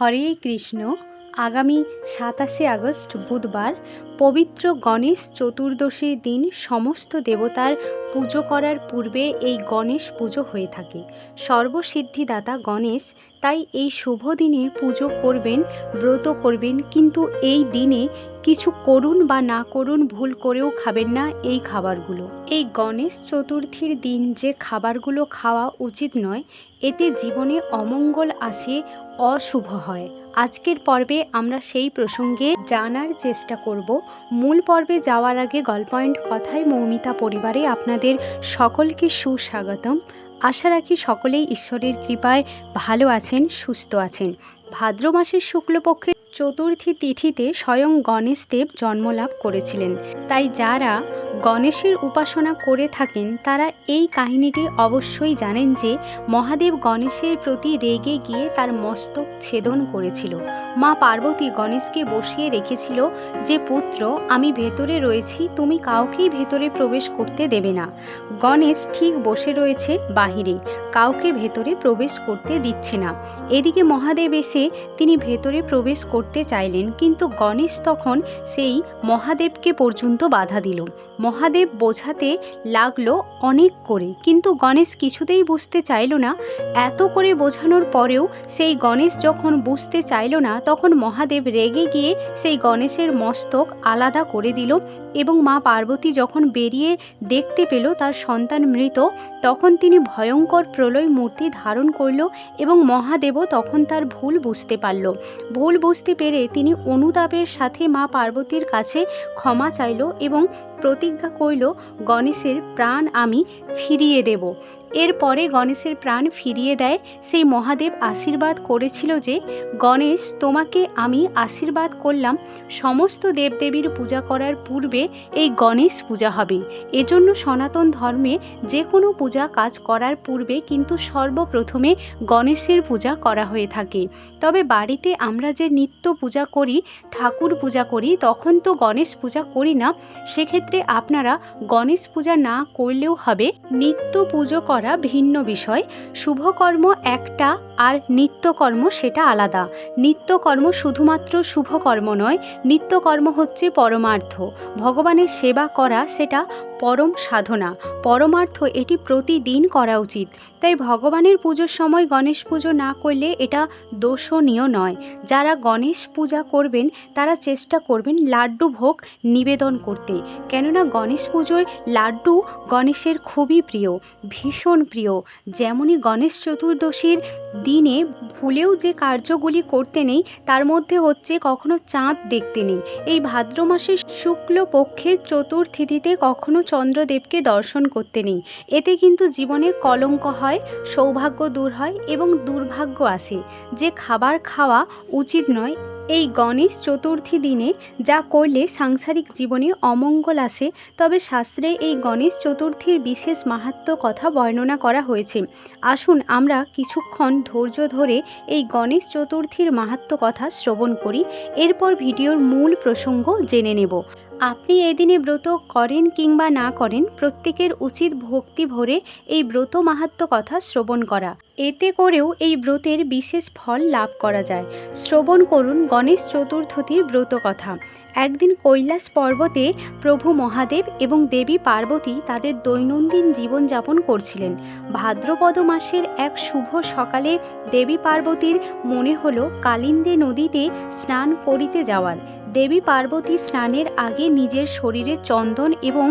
হরে কৃষ্ণ। আগামী সাতাশে আগস্ট বুধবার পবিত্র গণেশ চতুর্দশীর দিন সমস্ত দেবতার পুজো করার পূর্বে এই গণেশ পুজো হয়ে থাকে। সর্বসিদ্ধিদাতা গণেশ তাই এই শুভ দিনে পুজো করবেন, ব্রত করবেন, কিন্তু এই দিনে কিছু করুন বা না করুন ভুল করেও খাবেন না এই খাবারগুলো। এই গণেশ চতুর্থীর দিন যে খাবারগুলো খাওয়া উচিত নয়, এতে জীবনে অমঙ্গল আসে, অশুভ হয়। আজকের পর্বে আমরা সেই প্রসঙ্গে জানার চেষ্টা করব। মূল পর্বে যাওয়ার আগে গল্প পয়েন্ট কথায় মৌমিতা পরিবারে আপনাদের সকলকে সুস্বাগতম। আশা রাখি সকলেই ঈশ্বরের কৃপায় ভালো আছেন, সুস্থ আছেন। ভাদ্র মাসের শুক্লপক্ষের চতুর্থী তিথিতে স্বয়ং গণেশদেব জন্মলাভ করেছিলেন। তাই যারা গণেশের উপাসনা করে থাকেন, তারা এই কাহিনীটি অবশ্যই জানেন যে মহাদেব গণেশের প্রতি রেগে গিয়ে তার মস্তক ছেদন করেছিল। মা পার্বতী গণেশকে বসিয়ে রেখেছিল যে, পুত্র, আমি ভেতরে রয়েছি, তুমি কাউকেই ভেতরে প্রবেশ করতে দেবে না। গণেশ ঠিক বসে রয়েছে বাহিরে, কাউকে ভেতরে প্রবেশ করতে দিচ্ছে না। এদিকে মহাদেব এসে তিনি ভেতরে প্রবেশ করতে চাইলেন, কিন্তু গণেশ তখন সেই মহাদেবকে পর্যন্ত বাধা দিল। মহাদেব বোঝাতে লাগল অনেক করে, কিন্তু গণেশ কিছুতেই বুঝতে চাইল না। এত করে বোঝানোর পরেও সেই গণেশ যখন বুঝতে চাইল না, তখন মহাদেব রেগে গিয়ে সেই গণেশের মস্তক আলাদা করে দিল এবং মা পার্বতী যখন বেরিয়ে দেখতে পেল তার সন্তান মৃত, তখন তিনি ভয়ঙ্কর প্রলয় মূর্তি ধারণ করল এবং মহাদেবও তখন তার ভুল বুঝতে পারল। ভুল বুঝতে পেরে তিনি অনুতাপের সাথে মা পার্বতীর কাছে ক্ষমা চাইল এবং প্রতিজ্ঞা করল, গণেশের প্রাণ আমি ফিরিয়ে দেব। এরপরে গণেশের প্রাণ ফিরিয়ে দেয়, সেই মহাদেব আশীর্বাদ করেছিল যে, গণেশ, তোমাকে আমি আশীর্বাদ করলাম। সমস্ত দেবদেবীর পূজা করার পূর্বে এই গণেশ পূজা হবে। এজন্য সনাতন ধর্মে যে কোনো পূজা কাজ করার পূর্বে কিন্তু সর্বপ্রথমে গণেশের পূজা করা হয়ে থাকে। তবে বাড়িতে আমরা যে নিত্য পূজা করি, ঠাকুর পূজা করি, তখন তো গণেশ পূজা করি না। সেক্ষেত্রে আপনারা গণেশ পূজা না করলেও হবে। নিত্য পুজো করা ভিন্ন বিষয়। শুভকর্ম একটা আর নিত্যকর্ম সেটা আলাদা। নিত্যকর্ম শুধুমাত্র শুভকর্ম নয়, নিত্যকর্ম হচ্ছে পরমার্থ। ভগবানের সেবা করা সেটা পরম সাধনা। পরমার্থ এটি প্রতিদিন করা উচিত। তাই ভগবানের পুজোর সময় গণেশ পুজো না করলে এটা দোষণীয় নয়। যারা গণেশ পূজা করবেন, তারা চেষ্টা করবেন লাড্ডু ভোগ নিবেদন করতে। কেননা গণেশ পুজোয় লাড্ডু গণেশের খুবই প্রিয়, ভীষণ প্রিয়। যেমনই গণেশ চতুর্দশীর দিনে ভুলেও যে কার্যগুলি করতে নেই, তার মধ্যে হচ্ছে কখনো চাঁদ দেখতে নেই। এই ভাদ্র মাসের শুক্ল পক্ষের চতুর্থীতিতে কখনো চন্দ্রদেবকে দর্শন করতে নেই। এতে কিন্তু জীবনে কলঙ্ক হয়, সৌভাগ্য দূর হয় এবং দুর্ভাগ্য আসে। যে খাবার খাওয়া উচিত নয়, এই গণেশ চতুর্থী দিনে যা করলে সাংসারিক জীবনে অমঙ্গল আসে, তবে শাস্ত্রে এই গণেশ চতুর্থীর বিশেষ মাহাত্ম কথা বর্ণনা করা হয়েছে। আসুন আমরা কিছুক্ষণ ধৈর্য ধরে এই গণেশ চতুর্থীর মাহাত্ম কথা শ্রবণ করি, এরপর ভিডিওর মূল প্রসঙ্গ জেনে নেব। আপনি এদিনে ব্রত করেন কিংবা না করেন, প্রত্যেকের উচিত ভক্তি ভরে এই ব্রত মাহাত্ম কথা শ্রবণ করা। এতে করেও এই ব্রতের বিশেষ ফল লাভ করা যায়। শ্রবণ করুন গণেশ চতুর্থীর ব্রত কথা। একদিন কৈলাস পর্বতে প্রভু মহাদেব এবং দেবী পার্বতী তাদের দৈনন্দিন জীবনযাপন করছিলেন। ভাদ্রপদ মাসের এক শুভ সকালে দেবী পার্বতীর মনে হলো কালিন্দে নদীতে স্নান করিতে যাওয়ার। দেবী পার্বতী স্নানের আগে নিজের শরীরে চন্দন এবং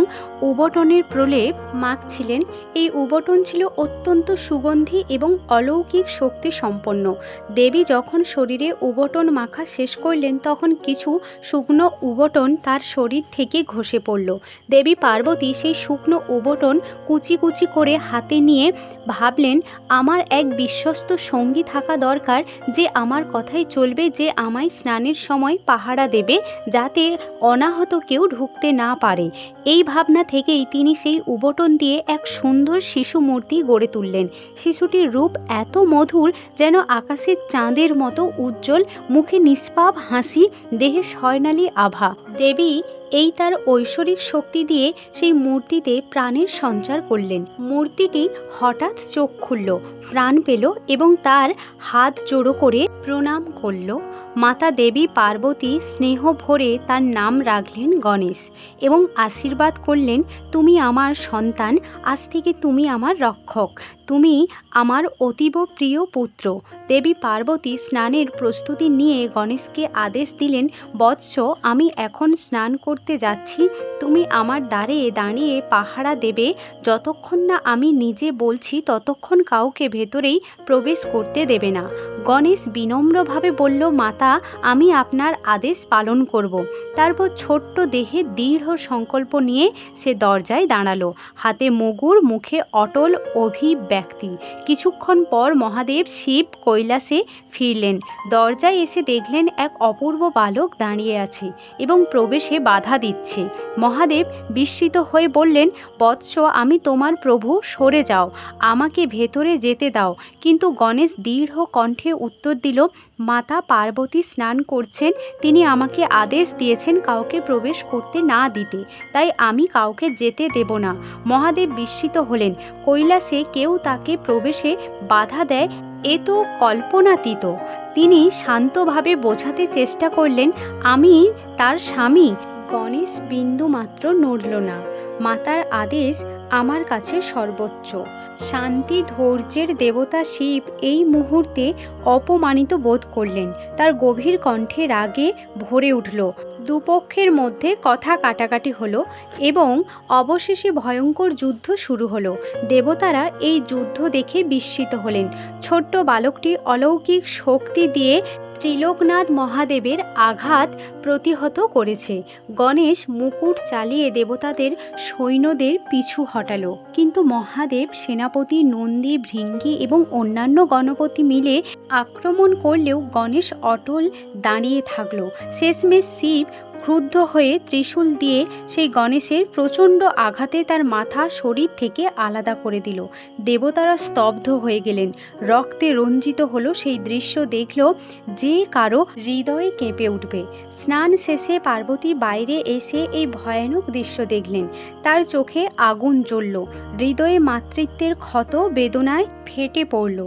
উবটনের প্রলেপ মাখছিলেন। এই উবটন ছিল অত্যন্ত সুগন্ধি এবং অলৌকিক শক্তি সম্পন্ন দেবী যখন শরীরে উবটন মাখা শেষ করলেন, তখন কিছু শুকনো উবটন তার শরীর থেকে ঘষে পড়ল। দেবী পার্বতী সেই শুকনো উবটন কুচি কুচি করে হাতে নিয়ে ভাবলেন, আমার এক বিশ্বস্ত সঙ্গী থাকা দরকার যে আমার কথাই চলবে, যে আমায় স্নানের সময় পাহারা দেবে। যাতে অনাহত কেউ ঢুকতে না পারে। এই ভাবনা থেকেই তিনি সেই উবটন দিয়ে এক সুন্দর শিশু মূর্তি গড়ে তুললেন। শিশুটির রূপ এত মধুর যেন আকাশের চাঁদের মতো উজ্জ্বল, মুখে নিষ্পাপ হাসি, দেহে স্বর্ণালী আভা। দেবী এই তার ঐশ্বরিক শক্তি দিয়ে সেই মূর্তিতে প্রাণের সঞ্চার করলেন। মূর্তিটি হঠাৎ চোখ খুলল, প্রাণ পেল এবং তার হাত জোড়ো করে প্রণাম করল। মাতা দেবী পার্বতী স্নেহ ভরে তার নাম রাখলেন গণেশ এবং আশীর্বাদ করলেন, তুমি আমার সন্তান, আজ থেকে তুমি আমার রক্ষক। তুমি আমার অতীব প্রিয় পুত্র। দেবী পার্বতী স্নানের প্রস্তুতি নিয়ে গণেশকে আদেশ দিলেন, বৎস, আমি এখন স্নান করতে যাচ্ছি। তুমি আমার দ্বারে দাঁড়িয়ে পাহারা দেবে। যতক্ষণ না আমি নিজে বলছি, ততক্ষণ কাউকে ভেতরেই প্রবেশ করতে দেবে না। গণেশ বিনম্রভাবে বলল, মাতা, আমি আপনার আদেশ পালন করব। তারপর ছোট্ট দেহে দৃঢ় সংকল্প নিয়ে সে দরজায় দাঁড়াল। হাতে মগুর, মুখে অটল অভিব্যক্তি। কিছুক্ষণ পর মহাদেব শিব কৈলাসে ফিরলেন। দরজায় এসে দেখলেন এক অপূর্ব বালক দাঁড়িয়ে আছে এবং প্রবেশে বাধা দিচ্ছে। মহাদেব বিস্মিত হয়ে বললেন, বৎস, আমি তোমার প্রভু, সরে যাও। আমাকে ভেতরে যেতে দাও। কিন্তু গণেশ দৃঢ় কণ্ঠে উত্তর দিল, মাতা পার্বতী স্নান করছেন, তিনি আমাকে আদেশ দিয়েছেন কাউকে প্রবেশ করতে না দিতে, তাই আমি কাউকে যেতে দেব না। মহাদেব বিস্মিত হলেন, কৈলাসে কেউ তাকে প্রবেশে বাধা দেয়, এ তো কল্পনাতীত। তিনি শান্তভাবে বোঝাতে চেষ্টা করলেন, আমি তার স্বামী? গণেশ বিন্দু মাত্র নড়ল না। মাতার আদেশ আমার কাছে সর্বোচ্চ। শান্তি ধৈর্যের দেবতা শিব এই মুহূর্তে অপমানিত বোধ করলেন। তার গভীর কণ্ঠে রাগে ভরে উঠল। দুপক্ষের মধ্যে কথা কাটাকাটি হলো এবং অবশেষে ভয়ঙ্কর যুদ্ধ শুরু হলো। দেবতারা এই যুদ্ধ দেখে বিস্মিত হলেন। ছোট্ট বালকটি অলৌকিক শক্তি দিয়ে ত্রিলোকনাথ মহাদেবের আঘাত প্রতিহত করেছে। গণেশ মুকুট চালিয়ে দেবতাদের সৈন্যদের পিছু হটালো। কিন্তু মহাদেব, সেনাপতি নন্দী, ভৃঙ্গি এবং অন্যান্য গণপতি মিলে আক্রমণ করলেও গণেশ অটল দাঁড়িয়ে থাকল। শেষমেশ শিব ক্রুদ্ধ হয়ে ত্রিশূল দিয়ে সেই গণেশের প্রচণ্ড আঘাতে তার মাথা শরীর থেকে আলাদা করে দিল। দেবতারা স্তব্ধ হয়ে গেলেন। রক্তে রঞ্জিত হলো সেই দৃশ্য দেখল যে কারও হৃদয়ে কেঁপে উঠবে। স্নান শেষে পার্বতী বাইরে এসে এই ভয়ানক দৃশ্য দেখলেন। তার চোখে আগুন জ্বলল। হৃদয়ে মাতৃত্বের ক্ষত বেদনায় ফেটে পড়ল।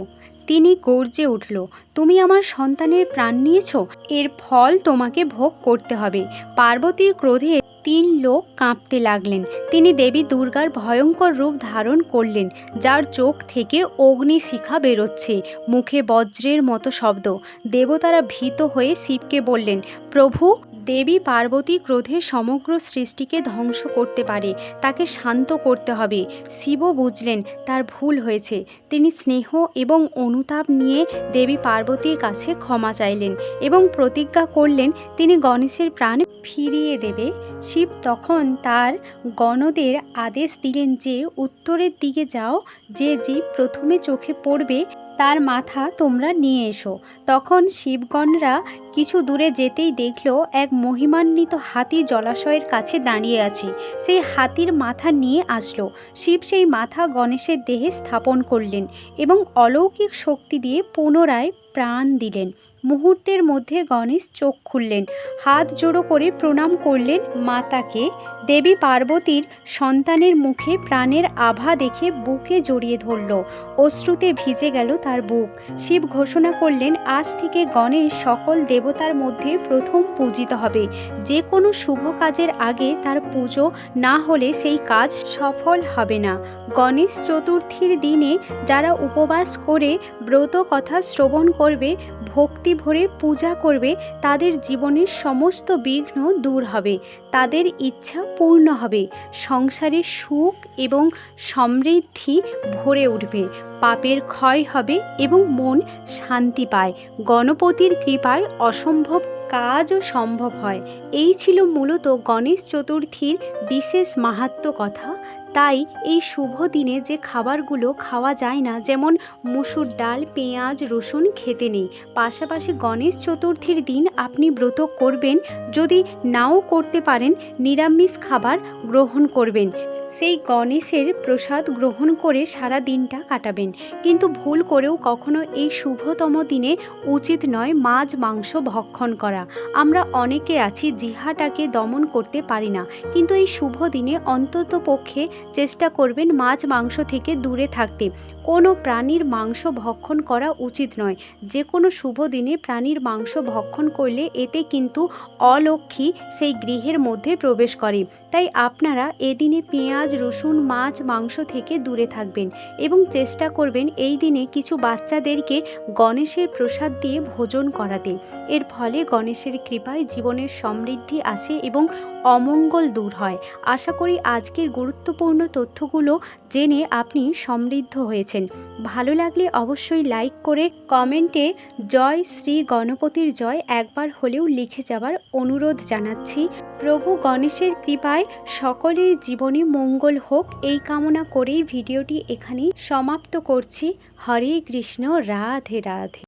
তিনি গর্জে উঠল, তুমি আমার সন্তানের প্রাণ নিয়েছ? এর ফল তোমাকে ভোগ করতে হবে। পার্বতীর ক্রোধে তিন লোক কাঁপতে লাগলেন। তিনি দেবী দুর্গার ভয়ঙ্কর রূপ ধারণ করলেন, যার চোখ থেকে অগ্নিশিখা বেরোচ্ছে, মুখে বজ্রের মতো শব্দ। দেবতারা ভীত হয়ে শিবকে বললেন, প্রভু দেবী পার্বতী ক্রোধে সমগ্র সৃষ্টিকে ধ্বংস করতে পারে, তাকে শান্ত করতে হবে। শিব বুঝলেন, তার ভুল হয়েছে। তিনি স্নেহ এবং অনুতাপ নিয়ে দেবী পার্বতীর কাছে ক্ষমা চাইলেন এবং প্রতিজ্ঞা করলেন, তিনি গণেশের প্রাণ ফিরিয়ে দেবে, শিব তখন তার গণদের আদেশ দিলেন যে উত্তরের দিকে যাও, যে জীব প্রথমে চোখে পড়বে তার মাথা তোমরা নিয়ে এসো। তখন শিবগণরা কিছু দূরে যেতেই দেখল এক মহিমান্বিত হাতি জলাশয়ের কাছে দাঁড়িয়ে আছে। সেই হাতির মাথা নিয়ে আসলো। শিব সেই মাথা গণেশের দেহে স্থাপন করলেন এবং অলৌকিক শক্তি দিয়ে পুনরায় প্রাণ দিলেন। মুহূর্তের মধ্যে গণেশ চোখ খুললেন, হাত জোড়ো করে প্রণাম করলেন মাতাকে। দেবী পার্বতীর সন্তানের মুখে প্রাণের আভা দেখে বুকে জড়িয়ে ধরল। অশ্রুতে ভিজে গেল তার বুক। শিব ঘোষণা করলেন, আজ থেকে গণেশ সকল দেবতার মধ্যে প্রথম পূজিত হবে। যে কোনো শুভ কাজের আগে তার পুজো না হলে সেই কাজ সফল হবে না। গণেশ চতুর্থীর দিনে যারা উপবাস করে ব্রত কথা শ্রবণ করবে, ভক্তি ভরে পূজা করবে, তাদের জীবনের সমস্ত বিঘ্ন দূর হবে, তাদের ইচ্ছা পূর্ণ হবে, সংসারে সুখ এবং সমৃদ্ধি ভরে উঠবে, পাপের ক্ষয় হবে এবং মন শান্তি পায়, গণপতির কৃপায় অসম্ভব কাজও সম্ভব হয়। এই ছিল মূলত গণেশ চতুর্থীর বিশেষ মাহাত্ম কথা। তাই এই শুভ দিনে যে খাবারগুলো খাওয়া যায় না, যেমন মুসুর ডাল, পেঁয়াজ, রসুন, খেতে নেই। পাশাপাশি গণেশ চতুর্থীর দিন আপনি ব্রত করবেন, যদি নাও করতে পারেন, নিরামিষ খাবার গ্রহণ করবেন। সেই গণেশের প্রসাদ গ্রহণ করে সারা দিনটা কাটাবেন। কিন্তু ভুল করেও কখনো এই শুভতম দিনে উচিত নয় মাছ, মাংস ভক্ষণ করা। আমরা অনেকে আছি, জিহাটাকে দমন করতে পারি না। কিন্তু এই শুভ দিনে অন্তত পক্ষে চেষ্টা করবেন মাছ মাংস থেকে দূরে থাকতে। কোনো প্রাণীর মাংস ভক্ষণ করা উচিত নয়। যে কোনো শুভ দিনে প্রাণীর মাংস ভক্ষণ করলে এতে কিন্তু অলক্ষী সেই গৃহের মধ্যে প্রবেশ করে। তাই আপনারা এদিনে পেঁয়াজ, রসুন, মাছ, মাংস থেকে দূরে থাকবেন এবং চেষ্টা করবেন এই দিনে কিছু বাচ্চাদেরকে গণেশের প্রসাদ দিয়ে ভোজন করাতে। এর ফলে গণেশের কৃপায় জীবনের সমৃদ্ধি আসে এবং অমঙ্গল দূর হয়। আশা করি আজকের গুরুত্বপূর্ণ তথ্যগুলো জেনে আপনি সমৃদ্ধ হয়েছেন। ভালো লাগলে অবশ্যই লাইক করে কমেন্টে জয় শ্রী গণপতির জয় একবার হলেও লিখে যাওয়ার অনুরোধ জানাচ্ছি। প্রভু গণেশের কৃপায় সকলের জীবনে মঙ্গল হোক। এই কামনা করেই ভিডিওটি এখানেই সমাপ্ত করছি। হরে কৃষ্ণ, রাধে রাধে।